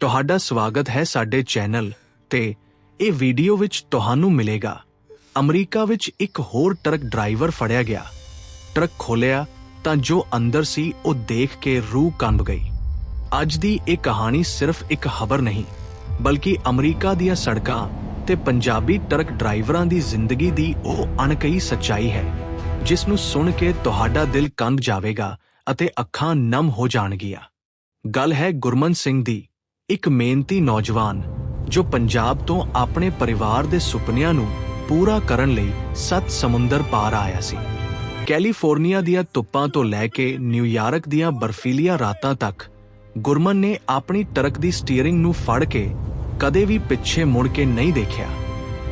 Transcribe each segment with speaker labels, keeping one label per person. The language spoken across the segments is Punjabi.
Speaker 1: ਤੁਹਾਡਾ ਸਵਾਗਤ ਹੈ ਸਾਡੇ ਚੈਨਲ ਤੇ ਇਹ ਵੀਡੀਓ ਵਿੱਚ ਤੁਹਾਨੂੰ ਮਿਲੇਗਾ। ਅਮਰੀਕਾ ਵਿੱਚ ਇੱਕ ਹੋਰ ਟਰੱਕ ਡਰਾਈਵਰ ਫੜਿਆ ਗਿਆ। ਟਰੱਕ ਖੋਲਿਆ ਤਾਂ ਜੋ ਅੰਦਰ ਸੀ, ਉਹ ਦੇਖ ਕੇ ਰੂਹ ਕੰਬ ਗਈ। ਅੱਜ ਦੀ ਇਹ ਕਹਾਣੀ ਸਿਰਫ ਇੱਕ ਖਬਰ ਨਹੀਂ, ਬਲਕਿ ਅਮਰੀਕਾ ਦੀਆਂ ਸੜਕਾਂ ਤੇ ਪੰਜਾਬੀ ਟਰੱਕ ਡਰਾਈਵਰਾਂ ਦੀ ਜ਼ਿੰਦਗੀ ਦੀ ਉਹ ਅਣਕਹੀ ਸੱਚਾਈ ਹੈ, ਜਿਸ ਨੂੰ ਸੁਣ ਕੇ ਤੁਹਾਡਾ ਦਿਲ ਕੰਬ ਜਾਵੇਗਾ ਅਤੇ ਅੱਖਾਂ ਨਮ ਹੋ ਜਾਣਗੀਆਂ। ਗੱਲ ਹੈ ਗੁਰਮਨ ਸਿੰਘ ਦੀ। ਇੱਕ ਮਿਹਨਤੀ ਨੌਜਵਾਨ ਜੋ ਪੰਜਾਬ ਤੋਂ ਆਪਣੇ ਪਰਿਵਾਰ ਦੇ ਸੁਪਨਿਆਂ ਨੂੰ ਪੂਰਾ ਕਰਨ ਲਈ ਸੱਤ ਸਮੁੰਦਰ ਪਾਰ ਆਇਆ ਸੀ। ਕੈਲੀਫੋਰਨੀਆ ਦੀਆਂ ਧੁੱਪਾਂ ਤੋਂ ਲੈ ਕੇ ਨਿਊਯਾਰਕ ਦੀਆਂ ਬਰਫੀਲੀਆਂ ਰਾਤਾਂ ਤੱਕ ਗੁਰਮਨ ਨੇ ਆਪਣੀ ਟਰੱਕ ਦੀ ਸਟੀਅਰਿੰਗ ਨੂੰ ਫੜ ਕੇ ਕਦੇ ਵੀ ਪਿੱਛੇ ਮੁੜ ਕੇ ਨਹੀਂ ਦੇਖਿਆ।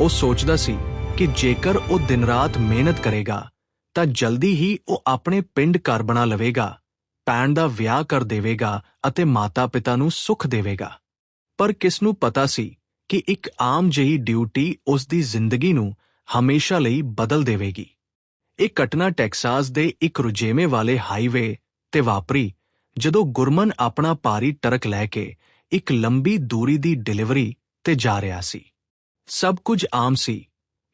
Speaker 1: ਉਹ ਸੋਚਦਾ ਸੀ ਕਿ ਜੇਕਰ ਉਹ ਦਿਨ-ਰਾਤ ਮਿਹਨਤ ਕਰੇਗਾ ਤਾਂ ਜਲਦੀ ਹੀ ਉਹ ਆਪਣੇ ਪਿੰਡ ਘਰ ਬਣਾ ਲਵੇਗਾ। ਭੈਣ ਦਾ ਵਿਆਹ ਕਰ ਦੇਵੇਗਾ ਅਤੇ ਮਾਤਾ-ਪਿਤਾ ਨੂੰ ਸੁੱਖ ਦੇਵੇਗਾ। ਪਰ ਕਿਸ ਨੂੰ ਪਤਾ ਸੀ ਕਿ ਇੱਕ ਆਮ ਜਿਹੀ ਡਿਊਟੀ ਉਸ ਦੀ ਜ਼ਿੰਦਗੀ ਨੂੰ ਹਮੇਸ਼ਾ ਲਈ ਬਦਲ ਦੇਵੇਗੀ। ਇਹ ਘਟਨਾ ਟੈਕਸਾਸ ਦੇ ਇੱਕ ਰੁਝੇਵੇਂ ਵਾਲੇ ਹਾਈਵੇ ਤੇ ਵਾਪਰੀ, ਜਦੋਂ ਗੁਰਮਨ ਆਪਣਾ ਭਾਰੀ ਟਰੱਕ ਲੈ ਕੇ ਇੱਕ ਲੰਬੀ ਦੂਰੀ ਦੀ ਡਿਲੀਵਰੀ ਤੇ ਜਾ ਰਿਹਾ ਸੀ। ਸਭ ਕੁਝ ਆਮ ਸੀ,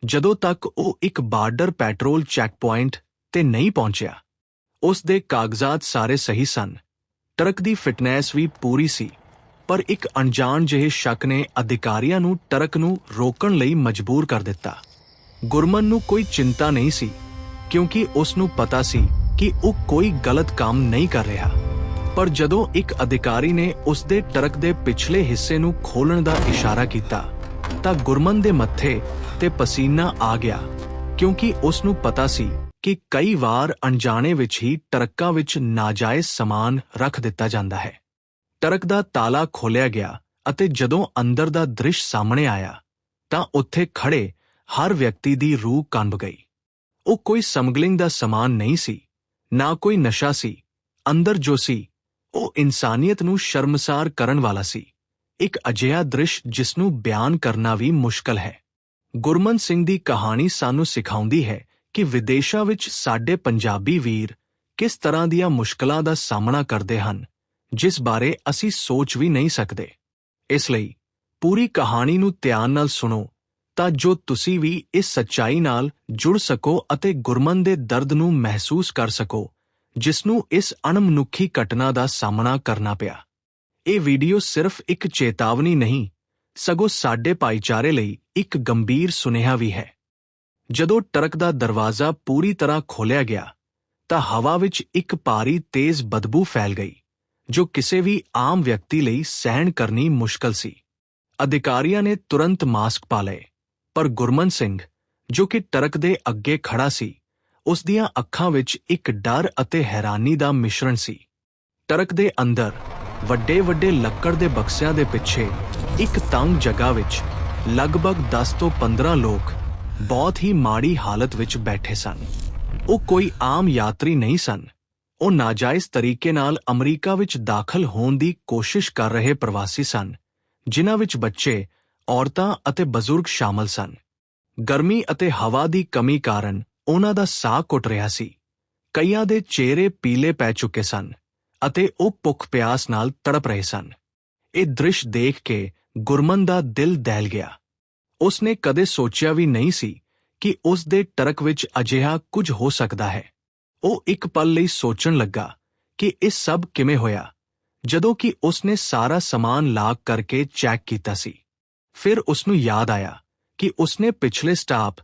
Speaker 1: ਜਦੋਂ ਤੱਕ ਉਹ ਇੱਕ ਬਾਰਡਰ ਪੈਟਰੋਲ ਚੈੱਕ ਪੁਆਇੰਟ ਤੇ ਨਹੀਂ ਪਹੁੰਚਿਆ। ਉਸ ਦੇ ਕਾਗਜ਼ਾਤ ਸਾਰੇ ਸਹੀ ਸਨ। ਟਰੱਕ ਦੀ ਫਿਟਨੈਸ ਵੀ ਪੂਰੀ ਸੀ, ਪਰ ਇੱਕ ਅਣਜਾਣ ਜਿਹੇ ਸ਼ੱਕ ਨੇ ਅਧਿਕਾਰੀਆਂ ਨੂੰ ਟਰੱਕ ਨੂੰ ਰੋਕਣ ਲਈ ਮਜਬੂਰ ਕਰ ਦਿੱਤਾ। ਗੁਰਮਨ ਨੂੰ ਕੋਈ ਚਿੰਤਾ ਨਹੀਂ ਸੀ, ਕਿਉਂਕਿ ਉਸ ਨੂੰ ਪਤਾ ਸੀ ਕਿ ਉਹ ਕੋਈ ਗਲਤ ਕੰਮ ਨਹੀਂ ਕਰ ਰਿਹਾ। ਪਰ ਜਦੋਂ ਇੱਕ ਅਧਿਕਾਰੀ ਨੇ ਉਸ ਦੇ ਟਰੱਕ ਦੇ ਪਿਛਲੇ ਹਿੱਸੇ ਨੂੰ ਖੋਲਣ ਦਾ ਇਸ਼ਾਰਾ ਕੀਤਾ, ਤਾਂ ਗੁਰਮਨ ਦੇ ਮੱਥੇ ਤੇ ਪਸੀਨਾ ਆ ਗਿਆ, ਕਿਉਂਕਿ ਉਸ ਨੂੰ ਪਤਾ ਸੀ ਕਿ ਕਈ ਵਾਰ ਅਣਜਾਣੇ ਵਿੱਚ ਹੀ ਟਰੱਕਾਂ ਵਿੱਚ ਨਾਜਾਇਜ਼ ਸਮਾਨ ਰੱਖ ਦਿੱਤਾ ਜਾਂਦਾ ਹੈ। ਟਰੱਕ ਦਾ ਤਾਲਾ ਖੋਲਿਆ ਗਿਆ ਅਤੇ ਜਦੋਂ ਅੰਦਰ ਦਾ ਦ੍ਰਿਸ਼ ਸਾਹਮਣੇ ਆਇਆ, ਤਾਂ ਉੱਥੇ ਖੜੇ ਹਰ ਵਿਅਕਤੀ ਦੀ ਰੂਹ ਕੰਬ ਗਈ। ਉਹ ਕੋਈ ਸਮਗਲਿੰਗ ਦਾ ਸਮਾਨ ਨਹੀਂ ਸੀ, ਨਾ ਕੋਈ ਨਸ਼ਾ ਸੀ, ਅੰਦਰ ਜੋ ਸੀ, ਉਹ ਇਨਸਾਨੀਅਤ ਨੂੰ ਸ਼ਰਮਸਾਰ ਕਰਨ ਵਾਲਾ ਸੀ। ਇੱਕ ਅਜਿਹਾ ਦ੍ਰਿਸ਼ ਜਿਸ ਨੂੰ ਬਿਆਨ ਕਰਨਾ ਵੀ ਮੁਸ਼ਕਲ ਹੈ। ਗੁਰਮਨ ਸਿੰਘ ਦੀ ਕਹਾਣੀ ਸਾਨੂੰ ਸਿਖਾਉਂਦੀ ਹੈ ਕਿ ਵਿਦੇਸ਼ਾਂ ਵਿੱਚ ਸਾਡੇ ਪੰਜਾਬੀ ਵੀਰ ਕਿਸ ਤਰ੍ਹਾਂ ਦੀਆਂ ਮੁਸ਼ਕਲਾਂ ਦਾ ਸਾਹਮਣਾ ਕਰਦੇ ਹਨ, ਜਿਸ ਬਾਰੇ ਅਸੀਂ ਸੋਚ ਵੀ ਨਹੀਂ ਸਕਦੇ। ਇਸ ਲਈ ਪੂਰੀ ਕਹਾਣੀ ਨੂੰ ਧਿਆਨ ਨਾਲ ਸੁਣੋ, ਤਾਂ ਜੋ ਤੁਸੀਂ ਵੀ ਇਸ ਸੱਚਾਈ ਨਾਲ ਜੁੜ ਸਕੋ ਅਤੇ ਗੁਰਮਨ ਦੇ ਦਰਦ ਨੂੰ ਮਹਿਸੂਸ ਕਰ ਸਕੋ, ਜਿਸ ਨੂੰ ਇਸ ਅਣਮਨੁੱਖੀ ਘਟਨਾ ਦਾ ਸਾਹਮਣਾ ਕਰਨਾ ਪਿਆ। ਇਹ ਵੀਡੀਓ ਸਿਰਫ ਇੱਕ ਚੇਤਾਵਨੀ ਨਹੀਂ, ਸਗੋਂ ਸਾਡੇ ਭਾਈਚਾਰੇ ਲਈ ਇੱਕ ਗੰਭੀਰ ਸੁਨੇਹਾ ਵੀ ਹੈ। ਜਦੋਂ ਟਰੱਕ ਦਾ ਦਰਵਾਜ਼ਾ ਪੂਰੀ ਤਰ੍ਹਾਂ ਖੋਲ੍ਹਿਆ ਗਿਆ, ਤਾਂ ਹਵਾ ਵਿੱਚ ਇੱਕ ਭਾਰੀ ਤੇਜ਼ ਬਦਬੂ ਫੈਲ ਗਈ, ਜੋ ਕਿਸੇ ਵੀ ਆਮ ਵਿਅਕਤੀ ਲਈ ਸਹਿਣ ਕਰਨੀ ਮੁਸ਼ਕਲ ਸੀ। ਅਧਿਕਾਰੀਆਂ ਨੇ ਤੁਰੰਤ ਮਾਸਕ ਪਾ ਲਏ, ਪਰ ਗੁਰਮਨ ਸਿੰਘ, ਜੋ ਕਿ ਟਰੱਕ ਦੇ ਅੱਗੇ ਖੜਾ ਸੀ, ਉਸ ਦੀਆਂ ਅੱਖਾਂ ਵਿੱਚ ਇੱਕ ਡਰ ਅਤੇ ਹੈਰਾਨੀ ਦਾ ਮਿਸ਼ਰਣ ਸੀ। ਟਰੱਕ ਦੇ ਅੰਦਰ ਵੱਡੇ ਵੱਡੇ ਲੱਕੜ ਦੇ ਬਕਸਿਆਂ ਦੇ ਪਿੱਛੇ ਇੱਕ ਤੰਗ ਜਗ੍ਹਾ ਵਿੱਚ ਲਗਭਗ 10 ਤੋਂ 15 ਲੋਕ ਬਹੁਤ ਹੀ ਮਾੜੀ ਹਾਲਤ ਵਿੱਚ ਬੈਠੇ ਸਨ। ਉਹ ਕੋਈ ਆਮ ਯਾਤਰੀ ਨਹੀਂ ਸਨ। ਉਹ ਨਾਜਾਇਜ਼ ਤਰੀਕੇ ਨਾਲ ਅਮਰੀਕਾ ਵਿੱਚ ਦਾਖਲ ਹੋਣ ਦੀ ਕੋਸ਼ਿਸ਼ ਕਰ ਰਹੇ ਪ੍ਰਵਾਸੀ ਸਨ, ਜਿਨ੍ਹਾਂ ਵਿੱਚ ਬੱਚੇ, ਔਰਤਾਂ ਅਤੇ ਬਜ਼ੁਰਗ ਸ਼ਾਮਲ ਸਨ। ਗਰਮੀ ਅਤੇ ਹਵਾ ਦੀ ਕਮੀ ਕਾਰਨ ਉਹਨਾਂ ਦਾ ਸਾਹ ਘੁੱਟ ਰਿਹਾ ਸੀ। ਕਈਆਂ ਦੇ ਚਿਹਰੇ ਪੀਲੇ ਪੈ ਚੁੱਕੇ ਸਨ ਅਤੇ ਉਹ ਭੁੱਖ ਪਿਆਸ ਨਾਲ ਤੜਪ ਰਹੇ ਸਨ। ਇਹ ਦ੍ਰਿਸ਼ ਦੇਖ ਕੇ ਗੁਰਮਨ ਦਾ ਦਿਲ ਦਹਿਲ ਗਿਆ। ਉਸ ਨੇ ਕਦੇ ਸੋਚਿਆ ਵੀ ਨਹੀਂ ਸੀ ਕਿ ਉਸ ਦੇ ਟਰੱਕ ਵਿੱਚ ਅਜਿਹਾ ਕੁਝ ਹੋ ਸਕਦਾ ਹੈ। ਉਹ ਇੱਕ ਪਲ ਲਈ ਸੋਚਣ ਲੱਗਾ ਕਿ ਇਹ ਸਭ ਕਿਵੇਂ ਹੋਇਆ, ਜਦੋਂ ਕਿ ਉਸ ਨੇ ਸਾਰਾ ਸਮਾਨ ਲਾਕ ਕਰਕੇ ਚੈੱਕ ਕੀਤਾ ਸੀ। ਫਿਰ ਉਸ ਨੂੰ ਯਾਦ ਆਇਆ ਕਿ ਉਸ ਨੇ ਪਿਛਲੇ ਸਟਾਪ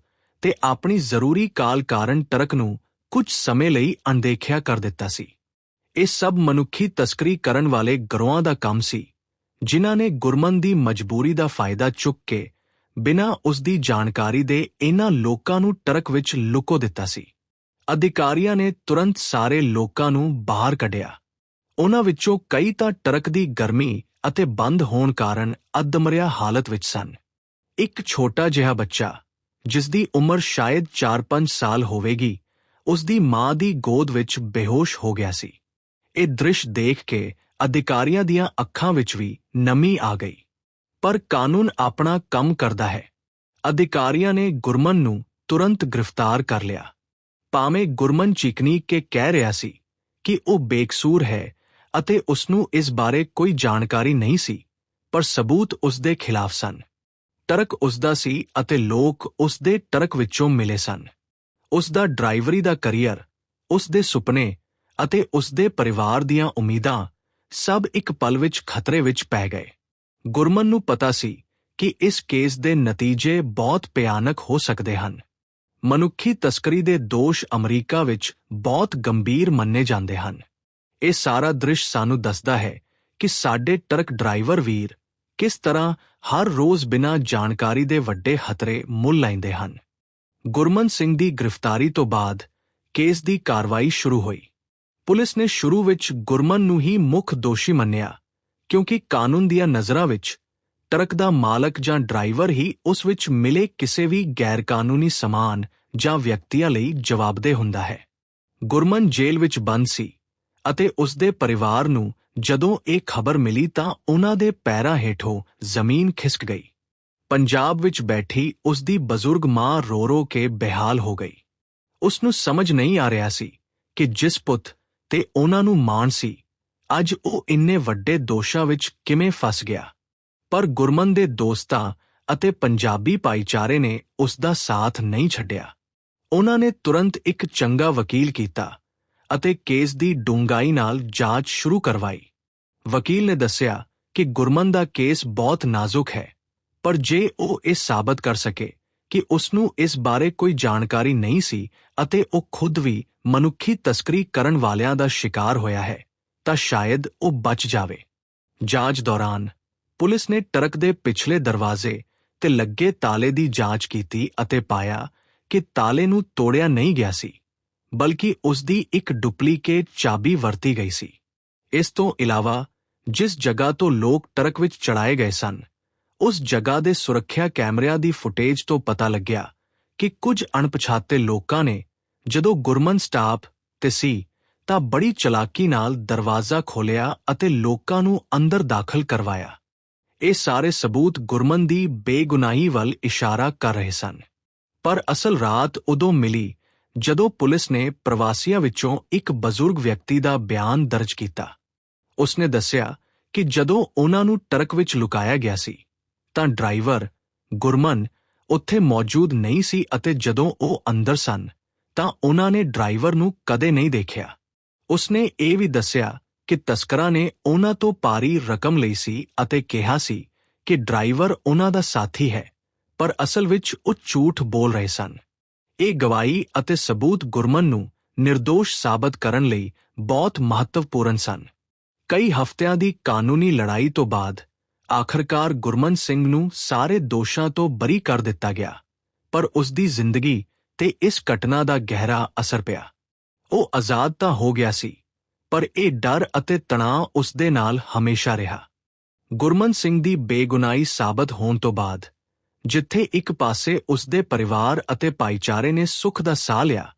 Speaker 1: ਤੇ ਆਪਣੀ ਜ਼ਰੂਰੀ ਕਾਲ ਕਾਰਨ ਟਰੱਕ ਨੂੰ ਕੁਝ ਸਮੇਂ ਲਈ ਅਣਦੇਖਿਆ ਕਰ ਦਿੱਤਾ ਸੀ। ਇਹ ਸਭ ਮਨੁੱਖੀ ਤਸਕਰੀ ਕਰਨ ਵਾਲੇ ਗਰੋਹਾਂ ਦਾ ਕੰਮ ਸੀ, ਜਿਨ੍ਹਾਂ ਨੇ ਗੁਰਮਨ ਦੀ ਮਜਬੂਰੀ ਦਾ ਫਾਇਦਾ ਚੁੱਕ ਕੇ ਬਿਨਾਂ ਉਸ ਦੀ ਜਾਣਕਾਰੀ ਦੇ ਇਹਨਾਂ ਲੋਕਾਂ ਨੂੰ ਟਰੱਕ ਵਿੱਚ ਲੁਕੋ ਦਿੱਤਾ ਸੀ। ਅਧਿਕਾਰੀਆਂ ਨੇ ਤੁਰੰਤ ਸਾਰੇ ਲੋਕਾਂ ਨੂੰ ਬਾਹਰ ਕੱਢਿਆ। ਉਹਨਾਂ ਵਿੱਚੋਂ ਕਈ ਤਾਂ ਟਰੱਕ ਦੀ ਗਰਮੀ ਅਤੇ ਬੰਦ ਹੋਣ ਕਾਰਨ ਅਦਮਰਿਆ ਹਾਲਤ ਵਿੱਚ ਸਨ। ਇੱਕ ਛੋਟਾ ਜਿਹਾ ਬੱਚਾ ਜਿਸ ਦੀ ਉਮਰ ਸ਼ਾਇਦ 4-5 ਸਾਲ ਹੋਵੇਗੀ ਉਸ ਦੀ ਮਾਂ ਦੀ ਗੋਦ ਵਿੱਚ ਬੇਹੋਸ਼ ਹੋ ਗਿਆ ਸੀ। ਇਹ ਦ੍ਰਿਸ਼ ਦੇਖ ਕੇ ਅਧਿਕਾਰੀਆਂ ਦੀਆਂ ਅੱਖਾਂ ਵਿੱਚ ਵੀ ਨਮੀ ਆ ਗਈ। ਪਰ ਕਾਨੂੰਨ ਆਪਣਾ ਕੰਮ ਕਰਦਾ ਹੈ। ਅਧਿਕਾਰੀਆਂ ਨੇ ਗੁਰਮਨ ਨੂੰ ਤੁਰੰਤ ਗ੍ਰਿਫਤਾਰ ਕਰ ਲਿਆ। ਭਾਵੇਂ ਗੁਰਮਨ ਚੀਕਨੀ ਕੇ ਕਹਿ ਰਿਹਾ ਸੀ ਕਿ ਉਹ ਬੇਕਸੂਰ ਹੈ ਅਤੇ ਉਸ ਨੂੰ ਇਸ ਬਾਰੇ ਕੋਈ ਜਾਣਕਾਰੀ ਨਹੀਂ ਸੀ, ਪਰ ਸਬੂਤ ਉਸ ਦੇ ਖਿਲਾਫ ਸਨ। ਟਰੱਕ ਉਸ ਦਾ ਸੀ ਅਤੇ ਲੋਕ ਉਸ ਦੇ ਟਰੱਕ ਵਿੱਚੋਂ ਮਿਲੇ ਸਨ। ਉਸ ਦਾ ਡਰਾਈਵਰੀ ਦਾ ਕਰੀਅਰ ਉਸ ਦੇ ਸੁਪਨੇ ਅਤੇ ਉਸ ਦੇ ਪਰਿਵਾਰ ਦੀਆਂ ਉਮੀਦਾਂ ਸਭ ਇੱਕ ਪਲ ਵਿੱਚ ਖਤਰੇ ਵਿੱਚ ਪੈ ਗਏ। ਗੁਰਮਨ ਨੂੰ ਪਤਾ ਸੀ ਕਿ ਇਸ ਕੇਸ ਦੇ ਨਤੀਜੇ ਬਹੁਤ ਭਿਆਨਕ ਹੋ ਸਕਦੇ ਹਨ। ਮਨੁੱਖੀ ਤਸਕਰੀ ਦੇ ਦੋਸ਼ ਅਮਰੀਕਾ ਵਿੱਚ ਬਹੁਤ ਗੰਭੀਰ ਮੰਨੇ ਜਾਂਦੇ ਹਨ। ਇਹ ਸਾਰਾ ਦ੍ਰਿਸ਼ ਸਾਨੂੰ ਦੱਸਦਾ ਹੈ ਕਿ ਸਾਡੇ ਟਰੱਕ ਡਰਾਈਵਰ ਵੀਰ ਕਿਸ ਤਰ੍ਹਾਂ ਹਰ ਰੋਜ਼ ਬਿਨਾਂ ਜਾਣਕਾਰੀ ਦੇ ਵੱਡੇ ਖਤਰੇ ਮੁੱਲ ਲੈਂਦੇ ਹਨ। ਗੁਰਮਨ ਸਿੰਘ ਦੀ ਗ੍ਰਿਫਤਾਰੀ ਤੋਂ ਬਾਅਦ ਕੇਸ ਦੀ ਕਾਰਵਾਈ ਸ਼ੁਰੂ ਹੋਈ। ਪੁਲਿਸ ਨੇ ਸ਼ੁਰੂ ਵਿੱਚ ਗੁਰਮਨ ਨੂੰ ਹੀ ਮੁੱਖ ਦੋਸ਼ੀ ਮੰਨਿਆ ਕਿਉਂਕਿ ਕਾਨੂੰਨ ਦੀਆਂ ਨਜ਼ਰਾਂ ਵਿੱਚ ਟਰੱਕ ਦਾ ਮਾਲਕ ਜਾਂ ਡਰਾਈਵਰ ਹੀ ਉਸ ਵਿੱਚ ਮਿਲੇ ਕਿਸੇ ਵੀ ਗੈਰਕਾਨੂੰਨੀ ਸਮਾਨ ਜਾਂ ਵਿਅਕਤੀਆਂ ਲਈ ਜਵਾਬਦੇਹ ਹੁੰਦਾ ਹੈ। ਗੁਰਮਨ ਜੇਲ੍ਹ ਵਿੱਚ ਬੰਦ ਸੀ ਅਤੇ ਉਸ ਦੇ ਪਰਿਵਾਰ ਨੂੰ ਜਦੋਂ ਇਹ ਖਬਰ ਮਿਲੀ ਤਾਂ ਉਹਨਾਂ ਦੇ ਪੈਰਾਂ ਹੇਠੋਂ ਜ਼ਮੀਨ ਖਿਸਕ ਗਈ। ਪੰਜਾਬ ਵਿੱਚ ਬੈਠੀ ਉਸ ਦੀ ਬਜ਼ੁਰਗ ਮਾਂ ਰੋ-ਰੋ ਕੇ ਬੇਹਾਲ ਹੋ ਗਈ। ਉਸ ਨੂੰ ਸਮਝ ਨਹੀਂ ਆ ਰਿਹਾ ਸੀ ਕਿ ਜਿਸ ਪੁੱਤ ਤੇ ਉਹਨਾਂ ਨੂੰ ਮਾਣ ਸੀ ਅੱਜ ਉਹ ਇੰਨੇ ਵੱਡੇ ਦੋਸ਼ਾਂ ਵਿੱਚ ਕਿਵੇਂ ਫਸ ਗਿਆ? ਪਰ ਗੁਰਮਨ ਦੇ ਦੋਸਤਾਂ ਅਤੇ ਪੰਜਾਬੀ ਭਾਈਚਾਰੇ ਨੇ ਉਸ ਦਾ ਸਾਥ ਨਹੀਂ ਛੱਡਿਆ। ਉਹਨਾਂ ਨੇ ਤੁਰੰਤ ਇੱਕ ਚੰਗਾ ਵਕੀਲ ਕੀਤਾ ਅਤੇ ਕੇਸ ਦੀ ਡੂੰਘਾਈ ਨਾਲ ਜਾਂਚ ਸ਼ੁਰੂ ਕਰਵਾਈ। ਵਕੀਲ ਨੇ ਦੱਸਿਆ ਕਿ ਗੁਰਮਨ ਦਾ ਕੇਸ ਬਹੁਤ ਨਾਜ਼ੁਕ ਹੈ, ਪਰ ਜੇ ਉਹ ਇਹ ਸਾਬਤ ਕਰ ਸਕੇ ਕਿ ਉਸ ਨੂੰ ਇਸ ਬਾਰੇ ਕੋਈ ਜਾਣਕਾਰੀ ਨਹੀਂ ਸੀ ਅਤੇ ਉਹ ਖੁਦ ਵੀ ਮਨੁੱਖੀ ਤਸਕਰੀ ਕਰਨ ਵਾਲਿਆਂ ਦਾ ਸ਼ਿਕਾਰ ਹੋਇਆ ਹੈ ਤਾਂ ਸ਼ਾਇਦ ਉਹ ਬਚ ਜਾਵੇ। ਜਾਂਚ ਦੌਰਾਨ ਪੁਲਿਸ ਨੇ ਟਰੱਕ ਦੇ ਪਿਛਲੇ ਦਰਵਾਜ਼ੇ ਤੇ ਲੱਗੇ ਤਾਲੇ ਦੀ ਜਾਂਚ ਕੀਤੀ ਅਤੇ ਪਾਇਆ ਕਿ ਤਾਲੇ ਨੂੰ ਤੋੜਿਆ ਨਹੀਂ ਗਿਆ ਸੀ, ਬਲਕਿ ਉਸ ਦੀ ਇੱਕ ਡੁਪਲੀਕੇਟ ਚਾਬੀ ਵਰਤੀ ਗਈ ਸੀ। ਇਸ ਤੋਂ ਇਲਾਵਾ ਜਿਸ ਜਗ੍ਹਾ ਤੋਂ ਲੋਕ ਟਰੱਕ ਵਿੱਚ ਚੜਾਏ ਗਏ ਸਨ, ਉਸ ਜਗ੍ਹਾ ਦੇ ਸੁਰੱਖਿਆ ਕੈਮਰਿਆਂ ਦੀ ਫੁਟੇਜ ਤੋਂ ਪਤਾ ਲੱਗਿਆ ਕਿ ਕੁਝ ਅਣਪਛਾਤੇ ਲੋਕਾਂ ਨੇ ਜਦੋਂ ਗੁਰਮਨ ਸਟਾਪ ਤੇ ਸੀ ਤਾਂ ਬੜੀ ਚਲਾਕੀ ਨਾਲ ਦਰਵਾਜ਼ਾ ਖੋਲ੍ਹਿਆ ਅਤੇ ਲੋਕਾਂ ਨੂੰ ਅੰਦਰ ਦਾਖਲ ਕਰਵਾਇਆ। ਇਹ ਸਾਰੇ ਸਬੂਤ ਗੁਰਮਨ ਦੀ ਬੇਗੁਨਾਹੀ ਵੱਲ ਇਸ਼ਾਰਾ ਕਰ ਰਹੇ ਸਨ। ਪਰ ਅਸਲ ਰਾਤ ਉਦੋਂ ਮਿਲੀ ਜਦੋਂ ਪੁਲਿਸ ਨੇ ਪ੍ਰਵਾਸੀਆਂ ਵਿੱਚੋਂ ਇੱਕ ਬਜ਼ੁਰਗ ਵਿਅਕਤੀ ਦਾ ਬਿਆਨ ਦਰਜ ਕੀਤਾ। ਉਸਨੇ ਦੱਸਿਆ ਕਿ ਜਦੋਂ ਉਹਨਾਂ ਨੂੰ ਟਰੱਕ ਵਿੱਚ ਲੁਕਾਇਆ ਗਿਆ ਸੀ, ਤਾਂ ਡਰਾਈਵਰ, ਗੁਰਮਨ ਉੱਥੇ ਮੌਜੂਦ ਨਹੀਂ ਸੀ ਅਤੇ ਜਦੋਂ ਉਹ ਅੰਦਰ ਸਨ, ਤਾਂ ਉਹਨਾਂ ਨੇ ਡਰਾਈਵਰ ਨੂੰ ਕਦੇ ਨਹੀਂ ਦੇਖਿਆ। ਉਸਨੇ ਇਹ ਵੀ ਦੱਸਿਆ ਕਿ ਤਸਕਰਾਂ ਨੇ ਉਹਨਾਂ ਤੋਂ ਭਾਰੀ ਰਕਮ ਲਈ ਸੀ ਅਤੇ ਕਿਹਾ ਸੀ ਕਿ ਡਰਾਈਵਰ ਉਹਨਾਂ ਦਾ ਸਾਥੀ ਹੈ, ਪਰ ਅਸਲ ਵਿੱਚ ਉਹ ਝੂਠ ਬੋਲ ਰਹੇ ਸਨ। ਇਹ ਗਵਾਹੀ ਅਤੇ ਸਬੂਤ ਗੁਰਮਨ ਨੂੰ નિર્ਦੋਸ਼ ਸਾਬਤ ਕਰਨ ਲਈ ਬਹੁਤ ਮਹੱਤਵਪੂਰਨ ਸਨ। ਕਈ ਹਫ਼ਤਿਆਂ ਦੀ ਕਾਨੂੰਨੀ ਲੜਾਈ ਤੋਂ ਬਾਅਦ ਆਖਰਕਾਰ ਗੁਰਮਨ ਸਿੰਘ ਨੂੰ ਸਾਰੇ ਦੋਸ਼ਾਂ ਤੋਂ ਬਰੀ ਕਰ ਦਿੱਤਾ ਗਿਆ, ਪਰ ਉਸ ਦੀ ਜ਼ਿੰਦਗੀ ਤੇ ਇਸ ਘਟਨਾ ਦਾ ਗਹਿਰਾ ਅਸਰ ਪਿਆ। ਉਹ ਆਜ਼ਾਦ ਤਾਂ ਹੋ ਗਿਆ ਸੀ, ਪਰ ਇਹ ਡਰ ਅਤੇ ਤਣਾਅ ਉਸ ਦੇ ਨਾਲ ਹਮੇਸ਼ਾ ਰਿਹਾ। ਗੁਰਮਨ ਸਿੰਘ ਦੀ ਬੇਗੁਨਾਹੀ ਸਾਬਤ ਹੋਣ ਤੋਂ ਬਾਅਦ, ਜਿੱਥੇ ਇੱਕ ਪਾਸੇ ਉਸ ਦੇ ਪਰਿਵਾਰ ਅਤੇ ਭਾਈਚਾਰੇ ਨੇ ਸੁੱਖ ਦਾ ਸਾਹ ਲਿਆ,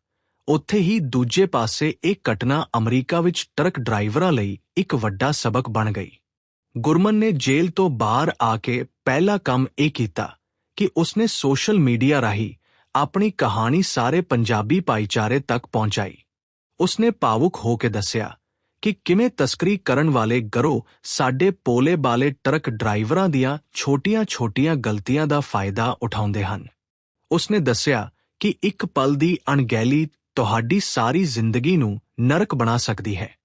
Speaker 1: ਉੱਥੇ ਹੀ ਦੂਜੇ ਪਾਸੇ ਇਹ ਘਟਨਾ ਅਮਰੀਕਾ ਵਿੱਚ ਟਰੱਕ ਡਰਾਈਵਰਾਂ ਲਈ ਇੱਕ ਵੱਡਾ ਸਬਕ ਬਣ ਗਈ। ਗੁਰਮਨ ਨੇ ਜੇਲ੍ਹ ਤੋਂ ਬਾਹਰ ਆ ਕੇ ਪਹਿਲਾ ਕੰਮ ਇਹ ਕੀਤਾ ਕਿ ਉਸਨੇ ਸੋਸ਼ਲ ਮੀਡੀਆ ਰਾਹੀਂ ਆਪਣੀ ਕਹਾਣੀ ਸਾਰੇ ਪੰਜਾਬੀ ਭਾਈਚਾਰੇ ਤੱਕ ਪਹੁੰਚਾਈ। ਉਸਨੇ ਭਾਵੁਕ ਹੋ ਕੇ ਦੱਸਿਆ ਕਿ ਕਿਵੇਂ ਤਸਕਰੀ ਕਰਨ ਵਾਲੇ ਗਰੋ ਸਾਡੇ ਪੋਲੇ ਬਾਲੇ ਟਰੱਕ ਡਰਾਈਵਰਾਂ ਦੀਆਂ ਛੋਟੀਆਂ-ਛੋਟੀਆਂ ਗਲਤੀਆਂ ਦਾ ਫਾਇਦਾ ਉਠਾਉਂਦੇ ਹਨ। ਉਸਨੇ ਦੱਸਿਆ ਕਿ ਇੱਕ ਪਲ ਦੀ ਅਣਗਹਿਲੀ ਤੁਹਾਡੀ ਸਾਰੀ ਜ਼ਿੰਦਗੀ ਨੂੰ ਨਰਕ ਬਣਾ ਸਕਦੀ ਹੈ।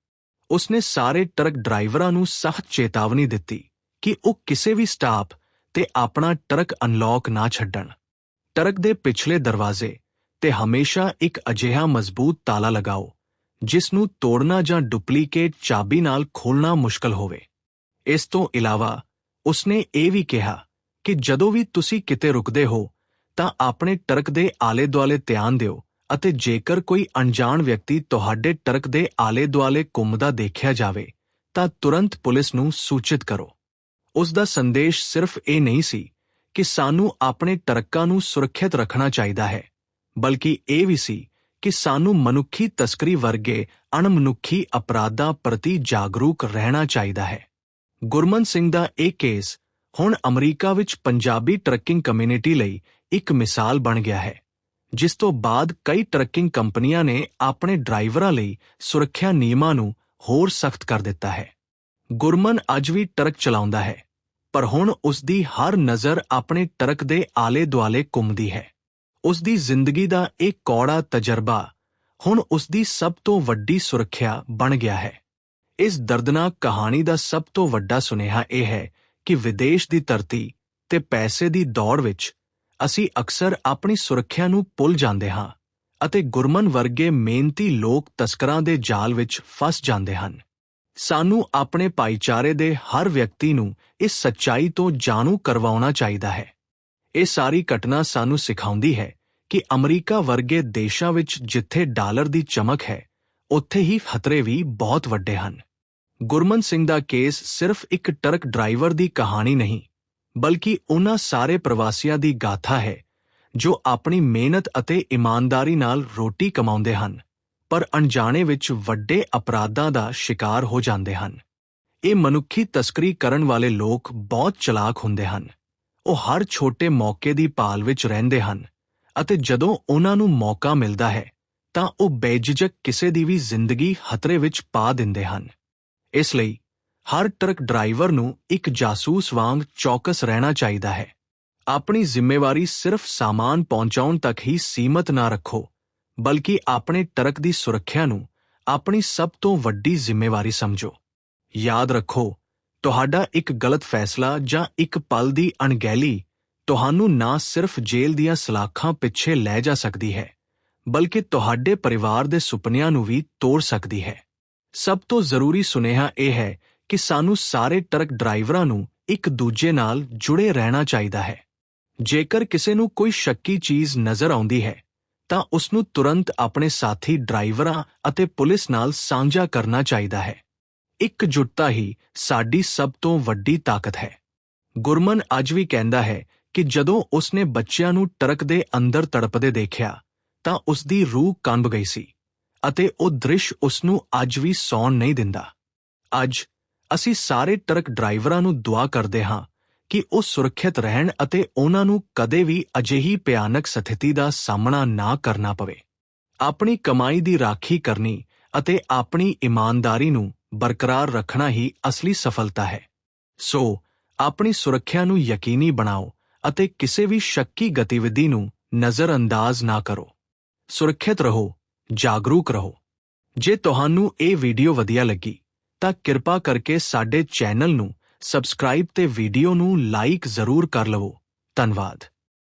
Speaker 1: ਉਸਨੇ ਸਾਰੇ ਟਰੱਕ ਡਰਾਈਵਰਾਂ ਨੂੰ ਸਖਤ ਚੇਤਾਵਨੀ ਦਿੱਤੀ ਕਿ ਉਹ ਕਿਸੇ ਵੀ ਸਟਾਪ ਤੇ ਆਪਣਾ ਟਰੱਕ ਅਨਲੌਕ ਨਾ ਛੱਡਣ। ਟਰੱਕ ਦੇ ਪਿਛਲੇ ਦਰਵਾਜ਼ੇ ਤੇ ਹਮੇਸ਼ਾ ਇੱਕ ਅਜਿਹਾ ਮਜ਼ਬੂਤ ਤਾਲਾ ਲਗਾਓ ਜਿਸ ਨੂੰ ਤੋੜਨਾ ਜਾਂ ਡੁਪਲੀਕੇਟ ਚਾਬੀ ਨਾਲ ਖੋਲਣਾ ਮੁਸ਼ਕਲ ਹੋਵੇ। ਇਸ ਤੋਂ ਇਲਾਵਾ, ਉਸਨੇ ਇਹ ਵੀ ਕਿਹਾ ਕਿ ਜਦੋਂ ਵੀ ਤੁਸੀਂ ਕਿਤੇ ਰੁਕਦੇ ਹੋ, ਤਾਂ ਆਪਣੇ ਟਰਕ ਦੇ ਆਲੇ-ਦੁਆਲੇ ਧਿਆਨ ਦਿਓ ਅਤੇ ਜੇਕਰ ਕੋਈ ਅਣਜਾਣ ਵਿਅਕਤੀ ਤੁਹਾਡੇ ਟਰਕ ਦੇ ਆਲੇ-ਦੁਆਲੇ ਘੁੰਮਦਾ ਦੇਖਿਆ ਜਾਵੇ, ਤਾਂ ਤੁਰੰਤ ਪੁਲਿਸ ਨੂੰ ਸੂਚਿਤ ਕਰੋ। ਉਸ ਦਾ ਸੰਦੇਸ਼ ਸਿਰਫ ਇਹ ਨਹੀਂ ਸੀ ਕਿ ਸਾਨੂੰ ਆਪਣੇ ਟਰੱਕਾਂ ਨੂੰ ਸੁਰੱਖਿਅਤ ਰੱਖਣਾ ਚਾਹੀਦਾ ਹੈ, ਬਲਕਿ ਇਹ ਵੀ ਸੀ ਕਿ ਸਾਨੂੰ ਮਨੁੱਖੀ ਤਸਕਰੀ ਵਰਗੇ ਅਣਮਨੁੱਖੀ ਅਪਰਾਧਾਂ ਪ੍ਰਤੀ ਜਾਗਰੂਕ ਰਹਿਣਾ ਚਾਹੀਦਾ ਹੈ। ਗੁਰਮਨ ਸਿੰਘ ਦਾ ਇਹ ਕੇਸ ਹੁਣ ਅਮਰੀਕਾ ਵਿੱਚ ਪੰਜਾਬੀ ਟਰੱਕਿੰਗ ਕਮਿਊਨਿਟੀ ਲਈ ਇੱਕ ਮਿਸਾਲ ਬਣ ਗਿਆ ਹੈ, ਜਿਸ ਤੋਂ ਬਾਅਦ ਕਈ ਟਰੱਕਿੰਗ ਕੰਪਨੀਆਂ ਨੇ ਆਪਣੇ ਡਰਾਈਵਰਾਂ ਲਈ ਸੁਰੱਖਿਆ ਨਿਯਮਾਂ ਨੂੰ ਹੋਰ ਸਖਤ ਕਰ ਦਿੱਤਾ ਹੈ। ਗੁਰਮਨ ਅੱਜ ਵੀ ਟਰੱਕ ਚਲਾਉਂਦਾ ਹੈ, ਪਰ ਹੁਣ ਉਸ ਦੀ ਹਰ ਨਜ਼ਰ ਆਪਣੇ ਟਰੱਕ ਦੇ ਆਲੇ-ਦੁਆਲੇ ਘੁੰਮਦੀ ਹੈ। ਉਸ ਦੀ ਜ਼ਿੰਦਗੀ ਦਾ ਇਹ ਕੌੜਾ ਤਜਰਬਾ ਹੁਣ ਉਸ ਦੀ ਸਭ ਤੋਂ ਵੱਡੀ ਸੁਰੱਖਿਆ ਬਣ ਗਿਆ ਹੈ। ਇਸ ਦਰਦਨਾਕ ਕਹਾਣੀ ਦਾ ਸਭ ਤੋਂ ਵੱਡਾ ਸੁਨੇਹਾ ਇਹ ਹੈ ਕਿ ਵਿਦੇਸ਼ ਦੀ ਧਰਤੀ ਤੇ ਪੈਸੇ ਦੀ ਦੌੜ ਵਿੱਚ ਅਸੀਂ ਅਕਸਰ ਆਪਣੀ ਸੁਰੱਖਿਆ ਨੂੰ ਭੁੱਲ ਜਾਂਦੇ ਹਾਂ ਅਤੇ ਗੁਰਮਨ ਵਰਗੇ ਮਿਹਨਤੀ ਲੋਕ ਤਸਕਰਾਂ ਦੇ ਜਾਲ ਵਿੱਚ ਫਸ ਜਾਂਦੇ ਹਨ। ਸਾਨੂੰ ਆਪਣੇ ਭਾਈਚਾਰੇ ਦੇ ਹਰ ਵਿਅਕਤੀ ਨੂੰ ਇਸ ਸੱਚਾਈ ਤੋਂ ਜਾਣੂ ਕਰਵਾਉਣਾ ਚਾਹੀਦਾ ਹੈ। ਇਹ ਸਾਰੀ ਘਟਨਾ ਸਾਨੂੰ ਸਿਖਾਉਂਦੀ ਹੈ ਕਿ ਅਮਰੀਕਾ ਵਰਗੇ ਦੇਸ਼ਾਂ ਵਿੱਚ ਜਿੱਥੇ ਡਾਲਰ ਦੀ ਚਮਕ ਹੈ, ਉੱਥੇ ਹੀ ਖਤਰੇ ਵੀ ਬਹੁਤ ਵੱਡੇ ਹਨ। ਗੁਰਮਨ ਸਿੰਘ ਦਾ ਕੇਸ ਸਿਰਫ ਇੱਕ ਟਰੱਕ ਡਰਾਈਵਰ ਦੀ ਕਹਾਣੀ ਨਹੀਂ, ਬਲਕਿ ਉਹਨਾਂ ਸਾਰੇ ਪ੍ਰਵਾਸੀਆਂ ਦੀ ਗਾਥਾ ਹੈ, ਜੋ ਆਪਣੀ ਮਿਹਨਤ ਅਤੇ ਇਮਾਨਦਾਰੀ ਨਾਲ ਰੋਟੀ ਕਮਾਉਂਦੇ ਹਨ, ਪਰ ਅਣਜਾਣੇ ਵਿੱਚ ਵੱਡੇ ਅਪਰਾਧਾਂ ਦਾ ਸ਼ਿਕਾਰ ਹੋ ਜਾਂਦੇ ਹਨ। ਇਹ ਮਨੁੱਖੀ ਤਸਕਰੀ ਕਰਨ ਵਾਲੇ ਲੋਕ ਬਹੁਤ ਚਲਾਕ ਹੁੰਦੇ ਹਨ। ਉਹ ਹਰ ਛੋਟੇ ਮੌਕੇ ਦੀ ਭਾਲ ਵਿੱਚ ਰਹਿੰਦੇ ਹਨ ਅਤੇ ਜਦੋਂ ਉਹਨਾਂ ਨੂੰ ਮੌਕਾ ਮਿਲਦਾ ਹੈ, ਤਾਂ ਉਹ ਬੇਝਿਜਕ ਕਿਸੇ ਦੀ ਵੀ ਜ਼ਿੰਦਗੀ ਖਤਰੇ ਵਿੱਚ ਪਾ ਦਿੰਦੇ ਹਨ। ਇਸ ਲਈ ਹਰ ਟਰੱਕ ਡਰਾਈਵਰ ਨੂੰ ਇੱਕ ਜਾਸੂਸ ਵਾਂਗ ਚੌਕਸ ਰਹਿਣਾ ਚਾਹੀਦਾ ਹੈ। ਆਪਣੀ ਜ਼ਿੰਮੇਵਾਰੀ ਸਿਰਫ ਸਾਮਾਨ ਪਹੁੰਚਾਉਣ ਤੱਕ ਹੀ ਸੀਮਤ ਨਾ ਰੱਖੋ, ਬਲਕਿ ਆਪਣੇ ਟਰੱਕ ਦੀ ਸੁਰੱਖਿਆ ਨੂੰ ਆਪਣੀ ਸਭ ਤੋਂ ਵੱਡੀ ਜ਼ਿੰਮੇਵਾਰੀ ਸਮਝੋ। ਯਾਦ ਰੱਖੋ ਤੁਹਾਡਾ ਇੱਕ ਗਲਤ ਫੈਸਲਾ ਜਾਂ ਇੱਕ ਪਲ ਦੀ ਅਣਗਹਿਲੀ ਤੁਹਾਨੂੰ ਨਾ ਸਿਰਫ ਜੇਲ੍ਹ ਦੀਆਂ ਸਲਾਖਾਂ ਪਿੱਛੇ ਲੈ ਜਾ ਸਕਦੀ ਹੈ, ਬਲਕਿ ਤੁਹਾਡੇ ਪਰਿਵਾਰ ਦੇ ਸੁਪਨਿਆਂ ਨੂੰ ਵੀ ਤੋੜ ਸਕਦੀ ਹੈ। ਸਭ ਤੋਂ ਜ਼ਰੂਰੀ ਸੁਨੇਹਾ ਇਹ ਹੈ ਕਿ ਸਾਨੂੰ ਸਾਰੇ ਟਰੱਕ ਡਰਾਈਵਰਾਂ ਨੂੰ ਇੱਕ ਦੂਜੇ ਨਾਲ ਜੁੜੇ ਰਹਿਣਾ ਚਾਹੀਦਾ ਹੈ। ਜੇਕਰ ਕਿਸੇ ਨੂੰ ਕੋਈ ਸ਼ੱਕੀ ਚੀਜ਼ ਨਜ਼ਰ ਆਉਂਦੀ ਹੈ, ਤਾਂ ਉਸ ਨੂੰ ਤੁਰੰਤ ਆਪਣੇ ਸਾਥੀ ਡਰਾਈਵਰਾਂ ਅਤੇ ਪੁਲਿਸ ਨਾਲ ਸਾਂਝਾ ਕਰਨਾ ਚਾਹੀਦਾ ਹੈ। ਇਕਜੁੱਟਤਾ ਹੀ ਸਾਡੀ ਸਭ ਤੋਂ ਵੱਡੀ ਤਾਕਤ ਹੈ। ਗੁਰਮਨ ਅੱਜ ਵੀ ਕਹਿੰਦਾ ਹੈ ਕਿ ਜਦੋਂ ਉਸਨੇ ਬੱਚਿਆਂ ਨੂੰ ਟਰੱਕ ਦੇ ਅੰਦਰ ਤੜਪਦੇ ਦੇਖਿਆ, ਤਾਂ ਉਸਦੀ ਰੂਹ ਕੰਬ ਗਈ ਸੀ ਅਤੇ ਉਹ ਦ੍ਰਿਸ਼ ਉਸਨੂੰ ਅੱਜ ਵੀ ਸੌਣ ਨਹੀਂ ਦਿੰਦਾ। ਅੱਜ ਅਸੀਂ ਸਾਰੇ ਟਰੱਕ ਡਰਾਈਵਰਾਂ ਨੂੰ ਦੁਆ ਕਰਦੇ ਹਾਂ ਕਿ ਉਹ ਸੁਰੱਖਿਅਤ ਰਹਿਣ ਅਤੇ ਉਹਨਾਂ ਨੂੰ ਕਦੇ ਵੀ ਅਜਿਹੀ ਭਿਆਨਕ ਸਥਿਤੀ ਦਾ ਸਾਹਮਣਾ ਨਾ ਕਰਨਾ ਪਵੇ। ਆਪਣੀ ਕਮਾਈ ਦੀ ਰਾਖੀ ਕਰਨੀ ਅਤੇ ਆਪਣੀ ਇਮਾਨਦਾਰੀ ਨੂੰ ਬਰਕਰਾਰ ਰੱਖਣਾ ਹੀ ਅਸਲੀ ਸਫਲਤਾ ਹੈ। ਸੋ, ਆਪਣੀ ਸੁਰੱਖਿਆ ਨੂੰ ਯਕੀਨੀ ਬਣਾਓ ਅਤੇ ਕਿਸੇ ਵੀ ਸ਼ੱਕੀ ਗਤੀਵਿਧੀ ਨੂੰ ਨਜ਼ਰਅੰਦਾਜ਼ ਨਾ ਕਰੋ। ਸੁਰੱਖਿਅਤ ਰਹੋ, ਜਾਗਰੂਕ ਰਹੋ। ਜੇ ਤੁਹਾਨੂੰ ਇਹ ਵੀਡੀਓ ਵਧੀਆ ਲੱਗੀ, ਤਾਂ ਕਿਰਪਾ ਕਰਕੇ ਸਾਡੇ ਚੈਨਲ ਨੂੰ ਸਬਸਕ੍ਰਾਈਬ ਤੇ ਵੀਡੀਓ ਨੂੰ ਲਾਈਕ ਜ਼ਰੂਰ ਕਰ ਲਵੋ। ਧੰਨਵਾਦ।